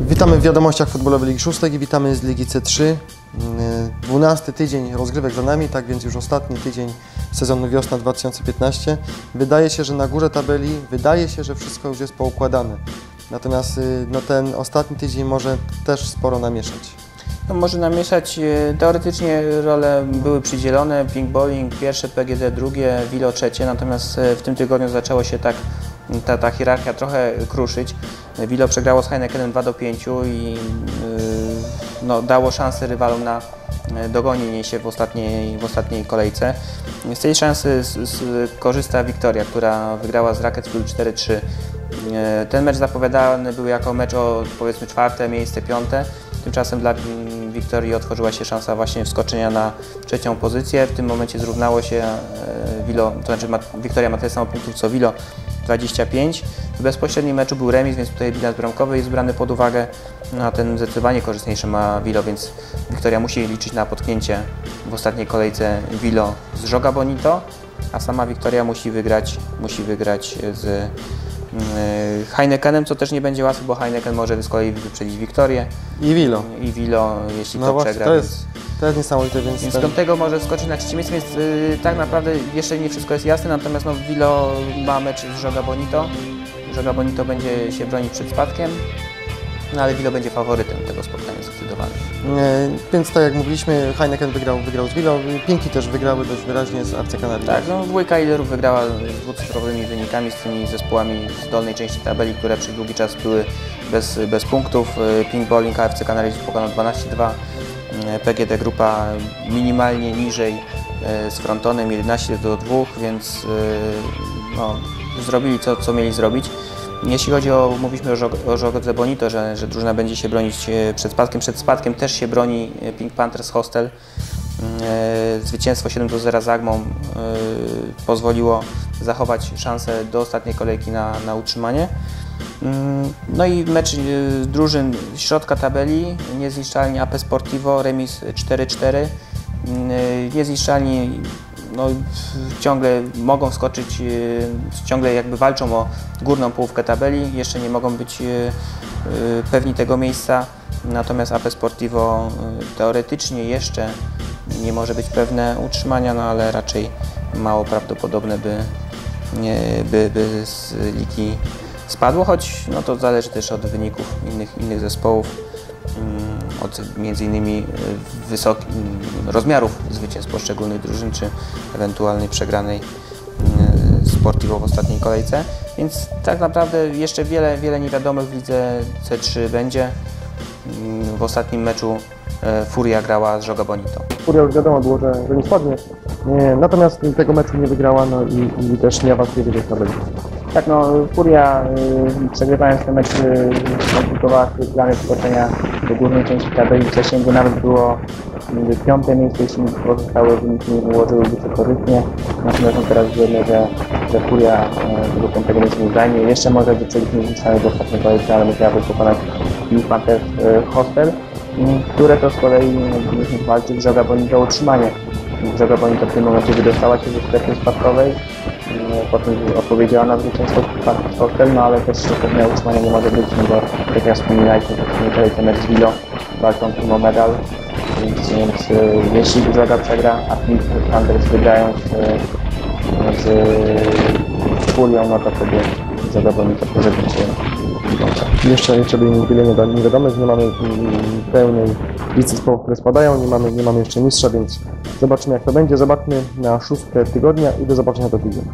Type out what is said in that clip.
Witamy w wiadomościach futbolowej Ligi Szóstek i witamy z Ligi C3. Yy, 12 tydzień rozgrywek za nami, tak więc już ostatni tydzień sezonu wiosna 2015. Wydaje się, że na górze tabeli, wydaje się, że wszystko już jest poukładane. Natomiast yy, no, ten ostatni tydzień może też sporo namieszać. No, może namieszać, e, teoretycznie role były przydzielone, ping bowling pierwsze, PGD drugie, Wilo trzecie, natomiast e, w tym tygodniu zaczęło się tak ta, ta hierarchia trochę kruszyć. Wilo przegrało z Heinekenem 2 do 5 i yy, no, dało szansę rywalom na e, dogonienie się w ostatniej, w ostatniej kolejce. Z tej szansy korzysta Wiktoria, która wygrała z Racketsfield 4-3. E, ten mecz zapowiadany był jako mecz o powiedzmy czwarte miejsce, piąte. Tymczasem dla Wiktorii otworzyła się szansa właśnie wskoczenia na trzecią pozycję. W tym momencie zrównało się Wilo, to znaczy Wiktoria ma tyle samo punktów co Wilo, 25. W bezpośrednim meczu był remis, więc tutaj bilans bramkowy jest brany pod uwagę. No, a ten zdecydowanie korzystniejszy ma Wilo, więc Wiktoria musi liczyć na potknięcie w ostatniej kolejce Wilo z Żoga Bonito, a sama Wiktoria musi wygrać, musi wygrać z Heinekenem, co też nie będzie łatwe, bo Heineken może z kolei wyprzedzić Wiktorię. I Wilo. I Wilo, jeśli no to właśnie, przegra. To jest, to jest niesamowite, więc... Więc ten... Kątego może skoczyć na trzecie miejsce, więc yy, tak naprawdę jeszcze nie wszystko jest jasne, natomiast no, Wilo ma mecz z Żoga Bonito. Żoga Bonito będzie się bronić przed spadkiem. No ale Wilo będzie faworytem tego spotkania zdecydowanie. E, więc tak jak mówiliśmy, Heineken wygrał, wygrał z Wilą, Pinki też wygrały dość wyraźnie z Canarii. Tak, no dwójka liderów wygrała z dwucyfrowymi wynikami z tymi zespołami z dolnej części tabeli, które przez długi czas były bez, bez punktów. E, Pink Bowling AFC Canarii pokonał 12-2. E, PGD Grupa minimalnie niżej z Frontonem 11 do 2, więc no, zrobili co, co mieli zrobić. Jeśli chodzi o, mówiliśmy o Żogodze Bonito, że, że drużyna będzie się bronić e, przed spadkiem. Przed spadkiem też się broni e, Pink Panthers Hostel. E, zwycięstwo 7 do 0 z Agmą pozwoliło zachować szansę do ostatniej kolejki na, na utrzymanie. Mm, no i mecz drużyn środka tabeli, niezniszczalni AP Sportivo, remis 4-4. Mm, niezniszczalni no, ciągle mogą skoczyć, e, ciągle jakby walczą o górną połówkę tabeli, jeszcze nie mogą być e, e, pewni tego miejsca, natomiast AP Sportivo teoretycznie jeszcze nie może być pewne utrzymania, no ale raczej mało prawdopodobne, by, by, by z ligi spadło, choć no to zależy też od wyników innych, innych zespołów. Mm, od między innymi e, wysokich mm, rozmiarów zwycięstw poszczególnych drużyn, czy ewentualnej przegranej mm, Sportivo w ostatniej kolejce. Więc tak naprawdę jeszcze wiele, wiele niewiadomych w lidze C3 będzie. W ostatnim meczu e, Furia grała z Żoga Bonito. Furia już wiadomo było, że, że nie spadnie. Natomiast tego meczu nie wygrała no i, i też nie awansuje wyżej tabeli. Tak, no Furia y, przegrywając ten mecz y, komplikowała plany wskoczenia do górnej części tabeli. Wcześniej by nawet było y, piąte miejsce, jeśli pozostałe wyniki nie wyłożyłyby się korzystnie. Natomiast no, teraz wiemy, że, że Furia y, tego piątego miejsca nie zajmie. Jeszcze może wyprzedzić niezliczone do ostatniej kolejki, ale musiałaby pokonać Pink Panthers y, Hostel, y, które to z kolei no, walczyć z Bonito o utrzymanie. Żoga Bonito w tym momencie wydostała się ze strefy spadkowej potem odpowiedziała na zwycięstwo Hotel, no ale też pewne utrzymania nie może być, no bo jak ja wspominaliście, to wczoraj ten z Willo walczącym o medal, więc, więc y, jeśli Droga przegra, a Flip Thunders wygrają z, z Fulią, no to wtedy zadowoleni to może być jeszcze, jeszcze wiele nie wiadomo, nie mamy pełnej listy zespołów, które spadają, nie mamy, nie mamy jeszcze mistrza, więc zobaczymy jak to będzie. Zobaczmy na szóste tygodnia i do zobaczenia do tygodnia.